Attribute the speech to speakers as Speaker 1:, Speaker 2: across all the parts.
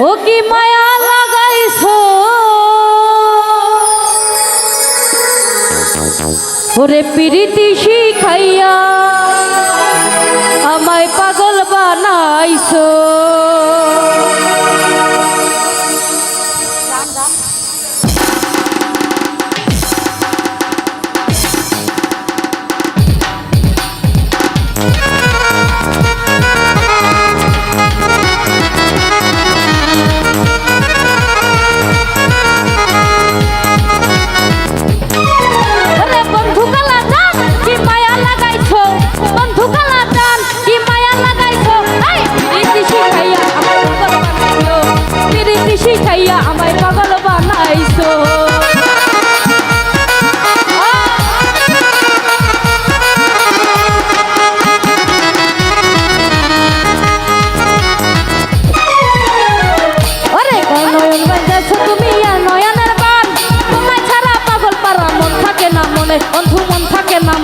Speaker 1: ও কি মায়া লাগাইছো? ওরে পিরিতি শিখাইয়া আমায় পাগল বানাইছো। আমায় পাগল বানাইছো। পারা মন থাকে না মনে, বন্ধু থাকে না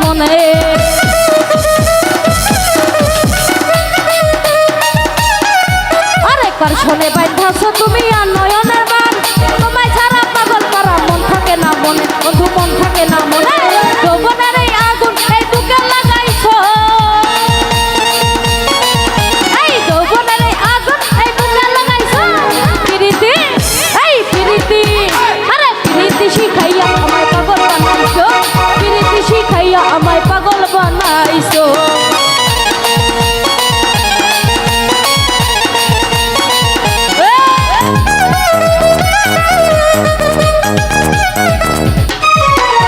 Speaker 1: আরে কার শোনে বাজাছো তুমি আর নয়নের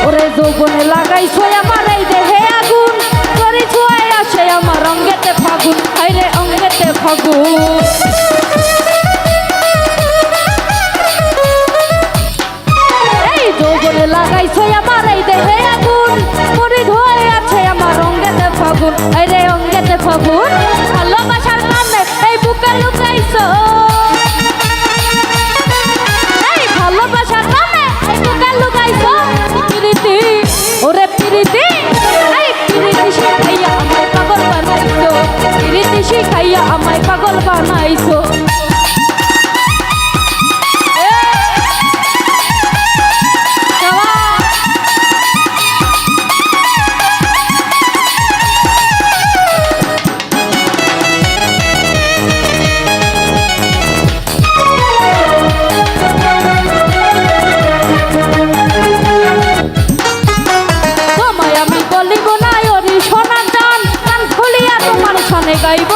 Speaker 1: ওরে যৌবনে লাগাইছো আমার এই দেহে আগুন। করি ছুয়াই আসে আমার অঙ্গেতে ফাগুন। হাইরে অঙ্গেতে ফাগুন। শিখাইয়া আমায় পাগল বানাইছো গাইব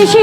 Speaker 1: দেশে